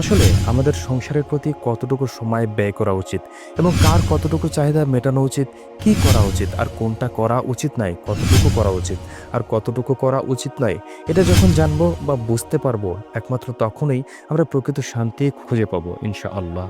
আসলে আমাদের সংসারের প্রতি কতটুকু সময় ব্যয় করা উচিত এবং কার কতটুকু চাহিদা মেটানো উচিত, কি করা উচিত, আর কোনটা করা উচিত নয় কতটুকু করা উচিত, আর কতটুকু করা উচিত নয় এটা যখন জানব বা বুঝতে পারব, একমাত্র তখনই আমরা প্রকৃত শান্তি খুঁজে পাবো ইনশা আল্লাহ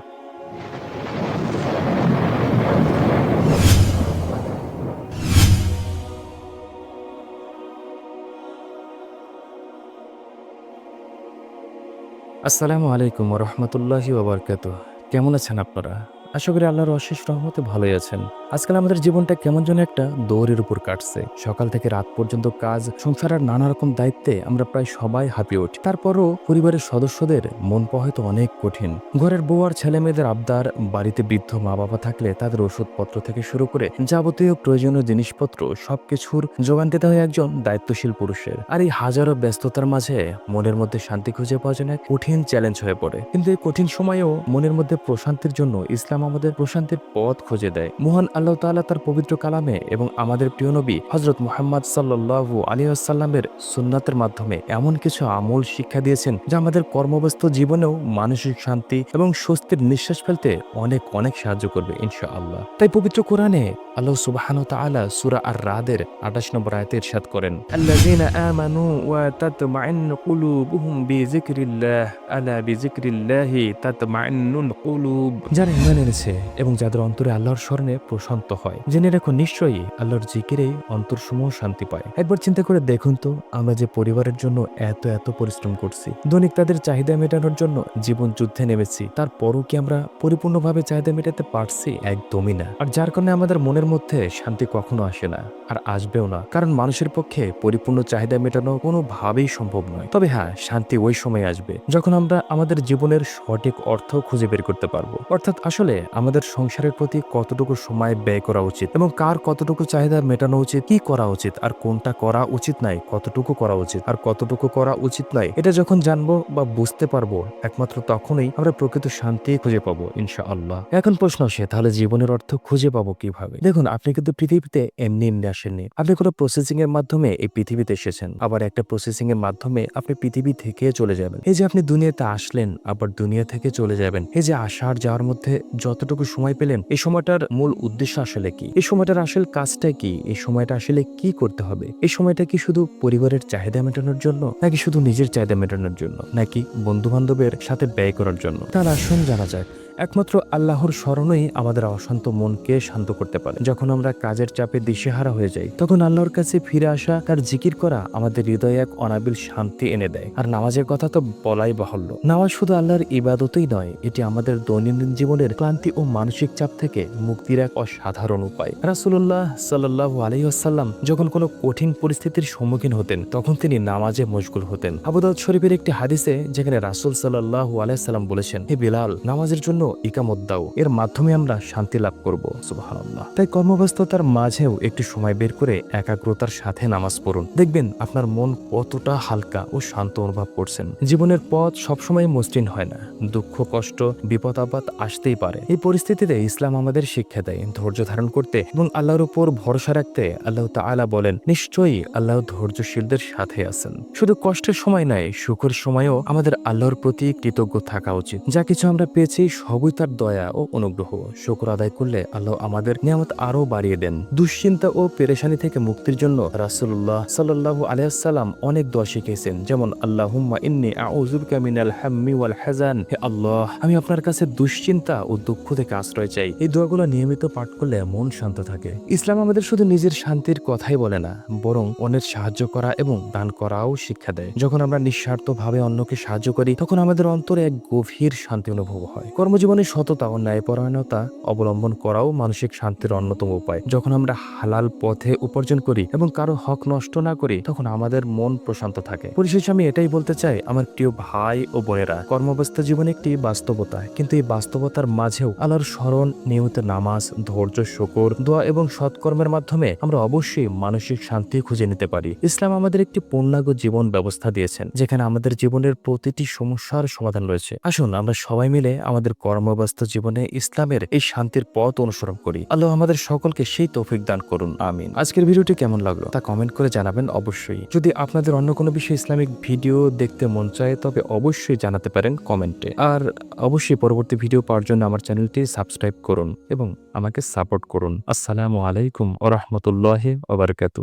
আসসালামু আলাইকুম রহমতুল্লাহি ওবরকাত কেমন আছেন আপনারা? আশা করি আল্লাহর অশেষ রহমতে ভালোই আছেন। আজকাল আমাদের জীবনটা কেমন যেন একটা দৌড়ের উপর কাটছে। সকাল থেকে রাত পর্যন্ত কাজ সংসারের নানা রকম দায়িত্বে আমরা প্রায় সবাই হাঁপিয়ে উঠি। তারপরও পরিবারের সদস্যদের মন হয়তো অনেক কঠিন। ঘরের বউ আর ছেলে মেয়েদের আবদার, বাড়িতে বৃদ্ধ মা বাবা থাকলে তাদের ওষুধপত্র থেকে শুরু করে যাবতীয় প্রয়োজনীয় জিনিসপত্র সবকিছুর যোগান দিতে হয় একজন দায়িত্বশীল পুরুষের। আর এই হাজারো ব্যস্ততার মাঝে মনের মধ্যে শান্তি খুঁজে পাওয়া যেন কঠিন চ্যালেঞ্জ হয়ে পড়ে। কিন্তু এই কঠিন সময়েও মনের মধ্যে প্রশান্তির জন্য ইসলাম আমাদের প্রশান্তির পথ খুঁজে দেয়। মহান আল্লাহ তাআলা তার পবিত্র কালামে এবং আমাদের প্রিয় নবী হজরত মুহাম্মদ আলী আসাল্লামের সুন্নাতের মাধ্যমে এমন কিছু আমল শিক্ষা দিয়েছেন যা আমাদের কর্মব্যস্ত জীবনেও মানসিক শান্তি এবং স্বস্তির নিঃশ্বাস ফেলতে অনেক অনেক সাহায্য করবে ইনশা আল্লাহ তাই পবিত্র কোরআনে আল্লাহ সুবাহান তাআলা সূরা আর রাদের 28 নম্বর আয়াতে ইরশাদ করেন যারা ঈমান এনেছে এবং যাদের অন্তরে আল্লাহর স্মরণে প্রশান্ত হয়। জেনে রাখো, নিশ্চয়ই আল্লাহর জিকিরেই অন্তরসমূহ শান্তি পায়। একবার চিন্তা করে দেখুন তো, আমরা যে পরিবারের জন্য এত এত পরিশ্রম করছি দৈনিক তাদের চাহিদা মেটানোর জন্য জীবন যুদ্ধে নেমেছি তারপরও কি আমরা পরিপূর্ণভাবে চাহিদা মেটাতে পারছি? একদমই না। আর যার কারণে আমাদের মনের মধ্যে শান্তি কখনো আসে না, আর আসবেও না। কারণ মানুষের পক্ষে পরিপূর্ণ চাহিদা মেটানো কোনোভাবেই সম্ভব নয়। তবে হ্যাঁ শান্তি ওই সময় আসবে, যখন আমরা আমাদের জীবনের সঠিক অর্থ খুঁজে বের করতে পারব। অর্থাৎ আসলে আমাদের সংসারের প্রতি কতটুকু সময় ব্যয় করা উচিত এবং কার কতটুকু চাহিদা মেটানো উচিত, কি করা উচিত, আর কোনটা করা উচিত নাই, কতটুকু করা উচিত, আর কতটুকু করা উচিত নয় এটা যখন জানব বা বুঝতে পারব, একমাত্র তখনই আমরা প্রকৃত শান্তি খুঁজে পাবো ইনশা আল্লাহ এখন প্রশ্ন আসে, তাহলে জীবনের অর্থ খুঁজে পাবো কীভাবে? দেখুন, আপনি কিন্তু পৃথিবীতে এমনি এমনি আসেননি। আপনি কোনো প্রসেসিং এর মাধ্যমে এই পৃথিবীতে এসেছেন। আবার একটা প্রসেসিং এর মাধ্যমে আপনি পৃথিবী থেকে চলে যাবেন। এই যে আপনি দুনিয়াতে আসলেন, আবার দুনিয়া থেকে চলে যাবেন। এই যে আসার যাওয়ার মধ্যে যতটুকু সময় পেলেন, এই সময়টার মূল উদ্দেশ্য আসলে কি? এই সময়টার আসল কাজটা কি? এই সময়টা আসলে কি করতে হবে? এই সময়টা কি শুধু পরিবারের চাহিদা মেটানোর জন্য? নাকি শুধু নিজের চাহিদা মেটানোর জন্য? নাকি বন্ধু বান্ধবের সাথে ব্যয় করার জন্য? তার আসুন জানা যাক। একমাত্র আল্লাহর স্মরণই আমাদের অশান্ত মনকে শান্ত করতে পারে। যখন আমরা কাজের চাপে দিশেহারা হয়ে যাই, তখন আল্লাহর কাছে ফিরে আসা, তার জিকির করা আমাদের হৃদয়ে এক অনাবিল শান্তি এনে দেয়। আর নামাজের কথা তো বলাই বাহুল্য। নামাজ শুধু আল্লাহর ইবাদতই নয়, এটি আমাদের দৈনন্দিন জীবনের ক্লান্তি ও মানসিক চাপ থেকে মুক্তির এক অসাধারণ উপায়। রাসুল্লাহ সাল্লাহ আলাইসাল্লাম যখন কোনো কঠিন পরিস্থিতির সম্মুখীন হতেন, তখন তিনি নামাজে মশগুল হতেন। আবুদাউদ শরীফের একটি হাদিসে যেখানে রাসুল সাল্লাহ আলাইসাল্লাম বলেছেন, হে বিলাল, নামাজের জন্য ইকামত দাও এর মাধ্যমে আমরা শান্তি লাভ করব। সুবহানাল্লাহ। তাই কর্মব্যস্ততার মাঝেও একটু সময় বের করে একাগ্রতার সাথে নামাজ পড়ুন। দেখবেন আপনার মন কতটা হালকা ও শান্ত অনুভব করছেন। জীবনের পথ সবসময় মসৃণ হয় না। দুঃখ, কষ্ট, বিপদ, আপদ আসতেই পারে। এই পরিস্থিতিতে ইসলাম আমাদের শিক্ষা দেয়, ধৈর্য ধারণ করতে এবং আল্লাহর উপর ভরসা রাখতে আল্লাহ তাআলা বলেন, নিশ্চয়ই আল্লাহ ধৈর্যশীলদের সাথে আছেন। শুধু কষ্টের সময় নয়, সুখের সময়ও আমাদের আল্লাহর প্রতি কৃতজ্ঞ থাকা উচিত। যা কিছু আমরা পেয়েছি সবই তার দয়া ও অনুগ্রহ শুকর আদায় করলে আল্লাহ আমাদের নিয়ামত আরও বাড়িয়ে দেন। দুশ্চিন্তা ও পেরেশানি থেকে মুক্তির জন্য রাসূলুল্লাহ সাল্লাল্লাহু আলাইহি সাল্লাম অনেক দোয়া শিখিয়েছেন, যেমন, আল্লাহুম্মা ইন্নী আউযুবিকা মিনাল হাম্মি ওয়াল হাজান হে আল্লাহ, আমি আপনার কাছে দুশ্চিন্তা ও দুঃখ থেকে আশ্রয় চাই। এই দোয়াগুলো নিয়মিত পাঠ করলে মন শান্ত থাকে। ইসলাম আমাদের শুধু নিজের শান্তির কথাই বলে না, বরং অন্যের সাহায্য করা এবং দান করাও শিক্ষা দেয়। যখন আমরা নিঃস্বার্থভাবে অন্যকে সাহায্য করি, তখন আমাদের অন্তরে এক গভীর শান্তি অনুভব হয়। কর্মজীবনে সততা ও ন্যায়পরায়ণতা অবলম্বন করাও মানসিক শান্তির অন্যতম উপায়। যখন আমরা হালাল পথে উপার্জন করি এবং কারও হক নষ্ট না করি, তখন আমাদের মন প্রশান্ত থাকে। পরিশেষে আমি এটাই বলতে চাই, আমার প্রিয় ভাই ও বোনেরা, কর্মব্যস্ত জীবন একটি বাস্তবতা, কিন্তু এই বাস্তবতার মাঝেও আল্লাহর স্মরণ, নিয়মিত নামাজ, ধৈর্য, শকর, দোয়া এবং সৎকর্মের মাধ্যমে আমরা অবশ্যই মানসিক শান্তি খুঁজে নিতে পারি। ইসলাম আমাদের একটি পূর্ণাঙ্গ জীবন ব্যবস্থা দিয়েছেন, যেখানে আমাদের জীবনের প্রতিটি সমস্যার সমাধান রয়েছে। আসুন আমরা সবাই মিলে আমাদের কর্ম কর্মব্যস্ত জীবনে ইসলামের এই শান্তির পথ অনুসরণ করি। আল্লাহ আমাদের সকলকে সেই তৌফিক দান করুন। আমিন। আজকের ভিডিওটি কেমন লাগল তা কমেন্ট করে জানাবেন অবশ্যই। যদি আপনাদের অন্য কোনো বিষয়ে ইসলামিক ভিডিও দেখতে মন চায়, তবে অবশ্যই জানাতে পারেন কমেন্টে। আর অবশ্যই পরবর্তী ভিডিও পাওয়ার জন্য আমার চ্যানেলটি সাবস্ক্রাইব করুন এবং আমাকে সাপোর্ট করুন। আসসালামু আলাইকুম ওরহমতুল্লাহ ওবরকাতু